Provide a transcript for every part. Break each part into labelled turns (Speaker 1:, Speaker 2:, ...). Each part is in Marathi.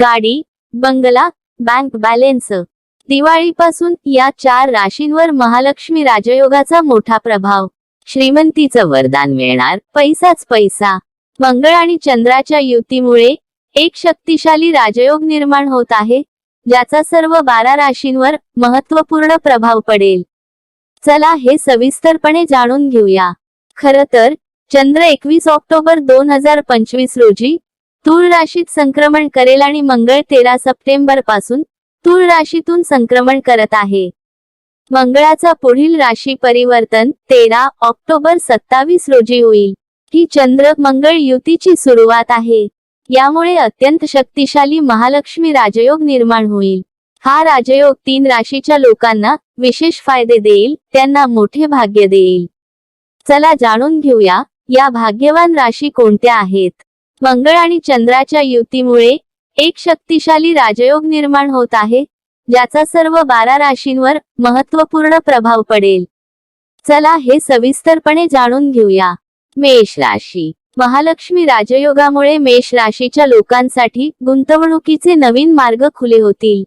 Speaker 1: गाडी बंगला बँक बॅलेन्स. दिवाळीपासून या चार राशींवर महालक्ष्मी राजयोगाचा मोठा प्रभाव. श्रीमंतीचं वरदान मिळणार पैसाच पैसा. मंगळ आणि चंद्राच्या युतीमुळे एक शक्तिशाली राजयोग निर्माण होत आहे ज्याचा सर्व बारा राशींवर महत्त्वपूर्ण प्रभाव पडेल. चला हे सविस्तरपणे जाणून घेऊया. खर तर चंद्र एकवीस ऑक्टोबर दोन हजार पंचवीस रोजी तूळ राशीत संक्रमण करेल आणि मंगळ तेरा सप्टेंबरपासून तूळ राशीतून संक्रमण करत आहे. मंगळाचा पुढील राशी परिवर्तन तेरा ऑक्टोबर सत्तावीस रोजी होईल. ही चंद्र मंगळ युतीची सुरुवात आहे. यामुळे अत्यंत शक्तिशाली महालक्ष्मी राजयोग निर्माण होईल. हा राजयोग तीन राशीच्या लोकांना विशेष फायदे देईल त्यांना मोठे भाग्य देईल. चला जाणून घेऊया या भाग्यवान राशी कोणत्या आहेत? मंगळ आणि चंद्राच्या युतीमुळे एक शक्तिशाली राजयोग निर्माण होत आहे ज्याचा सर्व बारा राशींवर महत्त्वपूर्ण प्रभाव पडेल. चला हे सविस्तरपणे जाणून घेऊया. मेष राशी. महालक्ष्मी राजयोगामुळे मेष राशीच्या लोकांसाठी गुंतवणुकीचे नवीन मार्ग खुले होतील.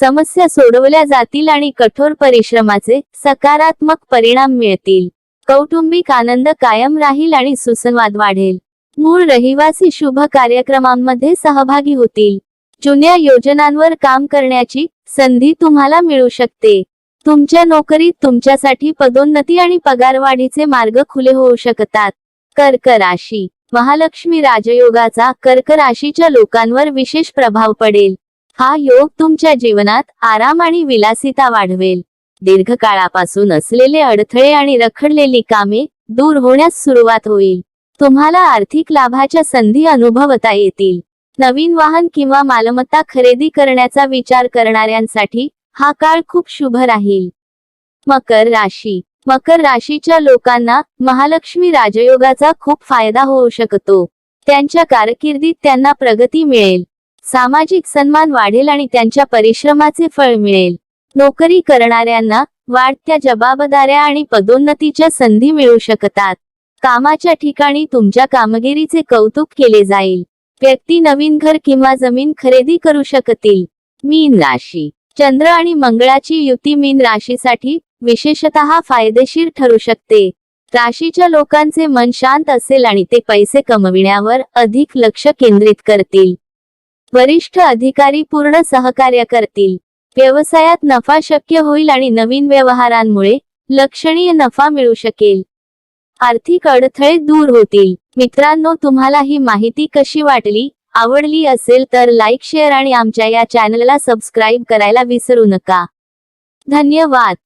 Speaker 1: समस्या सोडवल्या जातील आणि कठोर परिश्रमाचे सकारात्मक परिणाम मिळतील. कौटुंबिक आनंद कायम राहील आणि सुसंवाद वाढेल. मूळ रहिवासी शुभ कार्यक्रमांमध्ये सहभागी होतील. जुन्या योजनांवर काम करण्याची संधी तुम्हाला मिळू शकते. तुमच्या नोकरीत तुमच्यासाठी पदोन्नती आणि पगारवाढीचे मार्ग खुले होऊ शकतात. कर्क राशी. महालक्ष्मी राजयोगाचा कर्क राशीच्या लोकांवर विशेष प्रभाव पडेल. हा योग तुमच्या जीवनात आराम आणि विलासिता वाढवेल. दीर्घकाळापासून असलेले अडथळे आणि रखडलेली कामे दूर होण्यास सुरुवात होईल. तुम्हाला आर्थिक लाभाच्या संधी अनुभवता येतील. नवीन वाहन किंवा मालमत्ता खरेदी करण्याचा विचार करणाऱ्यांसाठी हा काळ खूप शुभ राहील. मकर राशी. मकर राशीच्या लोकांना महालक्ष्मी राजयोगाचा खूप फायदा होऊ शकतो. त्यांच्या कारकिर्दीत त्यांना प्रगती मिळेल. सामाजिक सन्मान वाढेल आणि त्यांच्या परिश्रमाचे फळ मिळेल. नोकरी करणाऱ्यांना वाढत्या जबाबदाऱ्या आणि पदोन्नतीच्या संधी मिळू शकतात. कामाच्या ठिकाणी तुमच्या कामगिरीचे कौतुक केले जाईल. व्यक्ती नवीन घर किंवा जमीन खरेदी करू शकतील. मीन राशी. चंद्र आणि मंगळाची युती मीन राशीसाठी विशेषतः फायदेशीर ठरू शकते. राशीच्या लोकांचे मन शांत असेल आणि ते पैसे कमविण्यावर अधिक लक्ष केंद्रित करतील. वरिष्ठ अधिकारी पूर्ण सहकार्य करतील. व्यवसायात नफा शक्य होईल आणि नवीन व्यवहारांमुळे लक्षणीय नफा मिळू शकेल. आर्थिक अडथळे दूर होतील. मित्रांनो तुम्हाला ही माहिती कशी वाटली? आवडली असेल तर लाईक शेअर आणि आमच्या या चॅनलला सबस्क्राईब करायला विसरू नका. धन्यवाद.